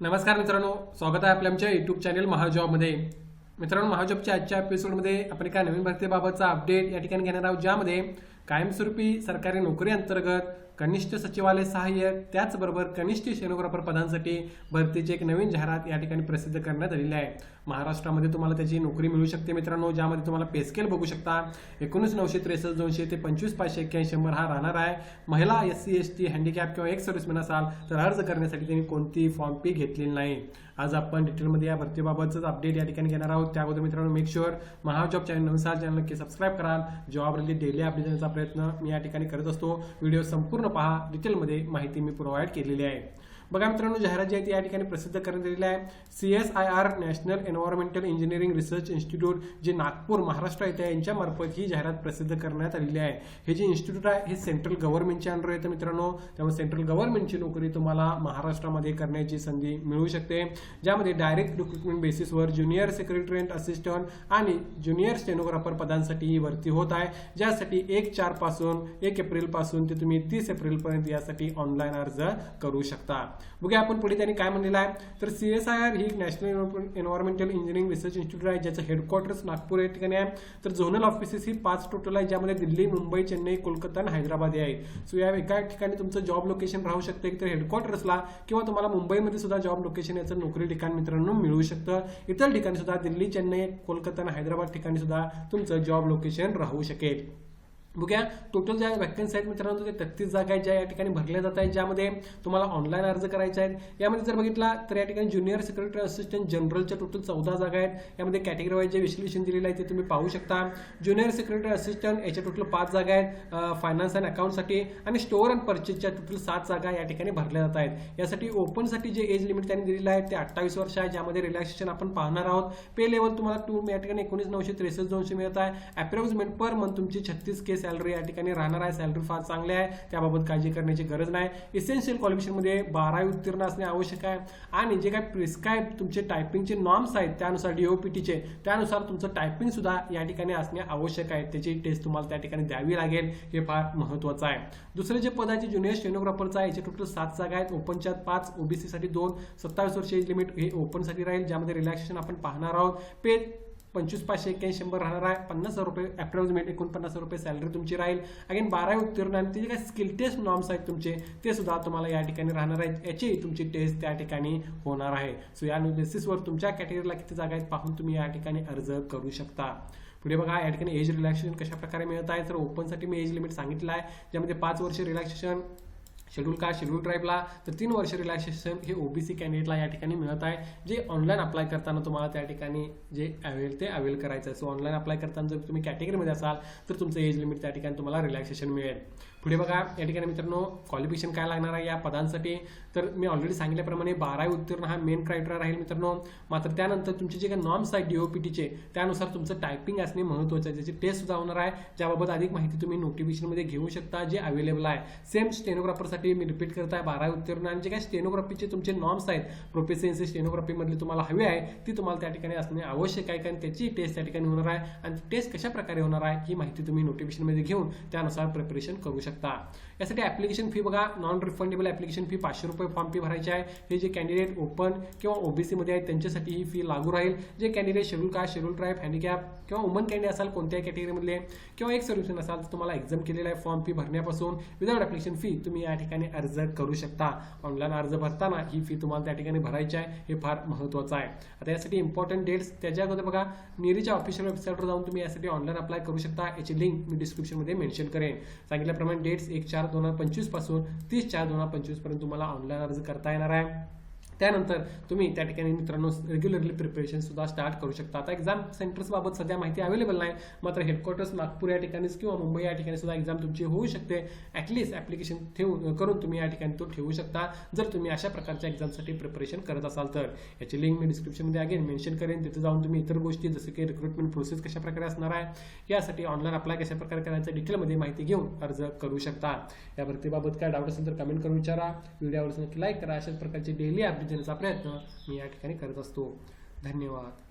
नमस्कार मित्रांनो स्वागत आहे आपल्या आमच्या युट्यूब चॅनल महाजॉबमध्ये. मित्रांनो महाजॉबच्या आजच्या एपिसोडमध्ये आपण एका नवीन भरतीबाबतचा अपडेट या ठिकाणी घेणार आहोत ज्यामध्ये कायमस्वरूपी सरकारी नोकरी अंतर्गत कनिष्ठ सचिवालय सहाय्यक त्याचबरोबर कनिष्ठ शेनोग्राफर पदांसाठी भरतीची एक नवीन जाहिरात या ठिकाणी प्रसिद्ध करण्यात आलेली आहे. महाराष्ट्रामध्ये तुम्हाला त्याची नोकरी मिळू शकते मित्रांनो ज्यामध्ये तुम्हाला पेस्केल बघू शकता. एकोणीस नऊशे त्रेसष्ट दोनशे ते पंचवीस पाचशे एक्क्याऐंशी शंभर हा राहणार आहे. महिला S C S T handicap किंवा एक सर्व्हिसमॅन असाल तर अर्ज करण्यासाठी त्यांनी कोणती फॉर्म फी घेतलेली नाही. आज आपण डिटेलमध्ये या भरतीबाबतच अपडेट या ठिकाणी घेणार आहोत. त्याबद्दल मित्रांनो मेक शुअर महाजॉब चॅनल नवसार चॅनल नक्की सबस्क्राईब कराल जॉब रिलेटेड डेली अपडेट देण्याचा प्रयत्न मी या ठिकाणी करत असतो. व्हिडिओ संपूर्ण पहा डिटेलमध्ये माहिती मी प्रोव्हाइड केलेली आहे. बघा मित्रांनो जाहिरात जी आहे ती या ठिकाणी प्रसिद्ध करण्यात आलेली आहे C S I R national environmental engineering research institute जे नागपूर महाराष्ट्र येथे आहे यांच्यामार्फत ही जाहिरात प्रसिद्ध करण्यात आलेली आहे. हे जे इन्स्टिट्यूट आहे हे सेंट्रल गव्हर्नमेंटच्या अंडर येतं मित्रांनो. त्यामुळे सेंट्रल गव्हर्नमेंटची नोकरी तुम्हाला महाराष्ट्रामध्ये करण्याची संधी मिळू शकते. ज्यामध्ये डायरेक्ट रिक्रुटमेंट बेसिसवर ज्युनियर सेक्रेटरी असिस्टंट आणि ज्युनियर स्टेनोग्राफर पदांसाठी ही भरती होत आहे. ज्यासाठी एक चारपासून एक एप्रिलपासून ते तुम्ही तीस एप्रिल पर्यंत यासाठी ऑनलाईन अर्ज करू शकता. बघूया आपण पुढे त्यांनी काय म्हणलेलं आहे. तर C S I R he national environmental engineering research institute आहे ज्याचं हेडक्वार्टर्स नागपूर या ठिकाणी आहे. तर झोनल ऑफिसेस ही पाच टोटल आहे ज्यामध्ये दिल्ली मुंबई चेन्नई कोलकाता आणि हैदराबाद आहे. सो या एका ठिकाणी तुमचं जॉब लोकेशन राहू शकतं तर हेडक्वार्टर्सला किंवा तुम्हाला मुंबईमध्ये सुद्धा जॉब लोकेशन याचं नोकरी ठिकाण मित्रांनो मिळू शकतं. इतर ठिकाणी सुद्धा दिल्ली चेन्नई कोलकाता आणि हैदराबाद ठिकाणी सुद्धा तुमचं जॉब लोकेशन राहू शकेल. बघूया. टोटल ज्या वॅकन्सी आहेत मित्रांनो ते तेहतीस जागा आहेत ज्या या ठिकाणी भरल्या जात आहेत ज्यामध्ये तुम्हाला ऑनलाईन अर्ज करायचे आहेत. यामध्ये जर बघितला तर या ठिकाणी ज्युनियर सेक्रेटरी असिस्टंट जनरलच्या टोटल चौदा जागा आहेत. यामध्ये कॅटेगरी वाईज जे विश्लेषण दिलेलं आहे ते तुम्ही पाहू शकता. ज्युनियर सेक्रेटरी असिस्टंट याच्या टोटल पाच जागा आहेत फायनान्स अँड अकाउंटसाठी आणि स्टोअर अँड परचेसच्या टोटल सात जागा या ठिकाणी भरल्या जात आहेत. यासाठी ओपनसाठी जे एज लिमिट त्यांनी दिलेलं आहे ते अठ्ठावीस वर्ष आहे. ज्यामध्ये रिलॅक्सेशन आपण पाहणार आहोत. पे लेवल तुम्हाला टू या ठिकाणी एकोणीस नऊशे त्रेसष्ट दोनशे मिळत आहे. अप्रॉक्सिमेट पर मंथ तुमची छत्तीस केस सॅलरी या ठिकाणी राहणार आहे. सॅलरी फार चांगली आहे. त्याबाबत काळजी करण्याची गरज नाही. इसेन्शियल क्वालिफिकेशनमध्ये बारावी उत्तीर्ण असणे आवश्यक आहे. आणि जे काही प्रिस्क्राईब तुमचे टायपिंगचे नॉर्म्स आहेत त्यानुसार डीओपीटीचे त्यानुसार तुमचं टायपिंग सुद्धा या ठिकाणी असणे आवश्यक आहे. त्याची टेस्ट तुम्हाला त्या ठिकाणी द्यावी लागेल. हे फार महत्वाचं आहे. दुसरे जे पद आहे जे ज्युनियर स्टेनोग्राफरचं आहे याचे टोटल सात जागा आहेत. ओपनच्या पाच ओबीसीसाठी दोन सत्तावीस वर्ष लिमिट हे ओपनसाठी राहील ज्यामध्ये रिलॅक्सेशन आपण पाहणार आहोत. पे पंचवीस पाचशे एक्क्याऐंशी शंभर राहणार आहे. पन्नास हजार रुपये अप्रॉक्सिमेट एकोणपन्नास हजार रुपये सॅलरी तुमची राहील. अगेन बारावी उत्तीर्ण आणि ते जे काही स्किल टेस्ट नॉर्म्स आहेत तुमचे ते सुद्धा तुम्हाला या ठिकाणी राहणार आहेत. याची तुमची टेस्ट त्या ठिकाणी होणार आहे. सो या बेसिसवर तुमच्या कॅटेगरीला किती जागा आहेत पाहून तुम्ही या ठिकाणी अर्ज करू शकता. पुढे बघा या ठिकाणी एज रिलॅक्सेशन कशा प्रकारे मिळत आहे? तर ओपनसाठी मी एज लिमिट सांगितलं आहे ज्यामध्ये पाच वर्ष रिलॅक्सेशन शेड्यूल कास्ट शेड्यूल ट्राईबला. तर तीन वर्ष रिलॅक्सेशन हे ओबीसी कॅन्डिडेटला या ठिकाणी मिळत आहे. जे ऑनलाईन अप्लाय करताना तुम्हाला त्या ठिकाणी जे अवेल ते अवेल करायचं आहे. सो ऑनलाईन अप्लाय करताना जर तुम्ही कॅटेगरीमध्ये असाल तर तुमचं एज लिमिट त्या ठिकाणी तुम्हाला रिलॅक्सेशन मिळेल. पुढे बघा या ठिकाणी मित्रांनो क्वालिफिकेशन काय लागणार आहे या पदांसाठी? तर मी ऑलरेडी सांगितल्याप्रमाणे बारावी उत्तीर्ण हा मेन क्रायटेरिया राहील मित्रांनो. मात्र त्यानंतर तुमचे जे काही नॉर्म्स आहेत डीओपीटीचे त्यानुसार तुमचं टायपिंग असणे महत्त्वाचं आहे. ज्याची टेस्ट सुद्धा होणार आहे. ज्याबाबत अधिक माहिती तुम्ही नोटिफिकेशनमध्ये घेऊ शकता जे अवेलेबल आहे. सेम स्टेनोग्राफरसाठी मी रिपीट करत आहे बारावी उत्तीर्ण. आणि जे काही स्टेनोग्राफीचे तुमचे नॉर्म्स आहेत प्रोफेसन्सी स्टेनोग्राफीमधली तुम्हाला हवी आहे ती तुम्हाला त्या ठिकाणी असणे आवश्यक आहे. कारण त्याची टेस्ट त्या ठिकाणी होणार आहे. आणि टेस्ट कशा प्रकारे होणार आहे ही माहिती तुम्ही नोटिफिकेशनमध्ये घेऊन त्यानुसार प्रिपरेशन करू शकता. यासाठी ऍप्लिकेशन फी बघा. नॉन रिफंडेबल ऍप्लिकेशन फी पाचशे रुपये फॉर्म फी भरायची आहे. हे जे कॅन्डिडेट ओपन किंवा ओबीसीमध्ये आहेत त्यांच्यासाठी ही फी लागू राहील. जे candidate schedule caste schedule tribe handicap किंवा वुमन कॅन्डिडेट असाल कोणत्याही कॅटेगरीमधले किंवा एक सोल्युशन असाल तर तुम्हाला एक्झाम केलेला आहे फॉर्म फी भरण्यापासून. विदाउट ऍप्लिकेशन फी तुम्ही या ठिकाणी अर्ज करू शकता. ऑनलाईन अर्ज भरताना ही फी तुम्हाला त्या ठिकाणी भरायची आहे हे फार महत्त्वाचं आहे. आता यासाठी इम्पॉर्टंट डेट्स त्याच्या अगोदर बघा निरीच्या ऑफिशियल वेबसाईटवर जाऊन तुम्ही यासाठी ऑनलाईन अप्लाय करू शकता. याची लिंक मी डिस्क्रिप्शनमध्ये मेन्शन करेन. सांगितल्याप्रमाणे डेट्स एक चार दोन हजार पंचवीसपासून तीस चार दोन हजार पंचवीसपर्यंत तुम्हाला ऑनलाईन अर्ज करता येणार आहे. त्यानंतर तुम्ही त्या ठिकाणी मित्रांनो रेग्युलरली प्रिपरेशन सुद्धा स्टार्ट करू शकता. आता एक्झाम सेंटर्स बाबत सध्या माहिती अवेलेबल नाही मात्र हेडक्वार्टर्स नागपूर या ठिकाणीच किंवा मुंबई या ठिकाणी सुद्धा एक्झाम तुमची होऊ शकते. ॲटलिस्ट ऍप्लिकेशन ठेवून करून तुम्ही या ठिकाणी तो ठेवू शकता. जर तुम्ही अशा प्रकारच्या एक्झामसाठी प्रिपरेशन करत असाल तर याची लिंक मी डिस्क्रिप्शनमध्ये अगेन मेन्शन करेन. तिथे जाऊन तुम्ही इतर गोष्टी जसं की रिक्रुटमेंट प्रोसेस कशा प्रकारे असणार आहे यासाठी ऑनलाईन अप्लाय कशा प्रकारे करायचं डिटेलमध्ये माहिती घेऊन अर्ज करू शकता. या भरतीबाबत काय डाऊट असेल तर कमेंट करून विचारा. व्हिडिओ नक्की लाईक करा. अशाच प्रकारचे डेली अपडेट देण्याचा प्रयत्न मी या ठिकाणी करत असतो. धन्यवाद.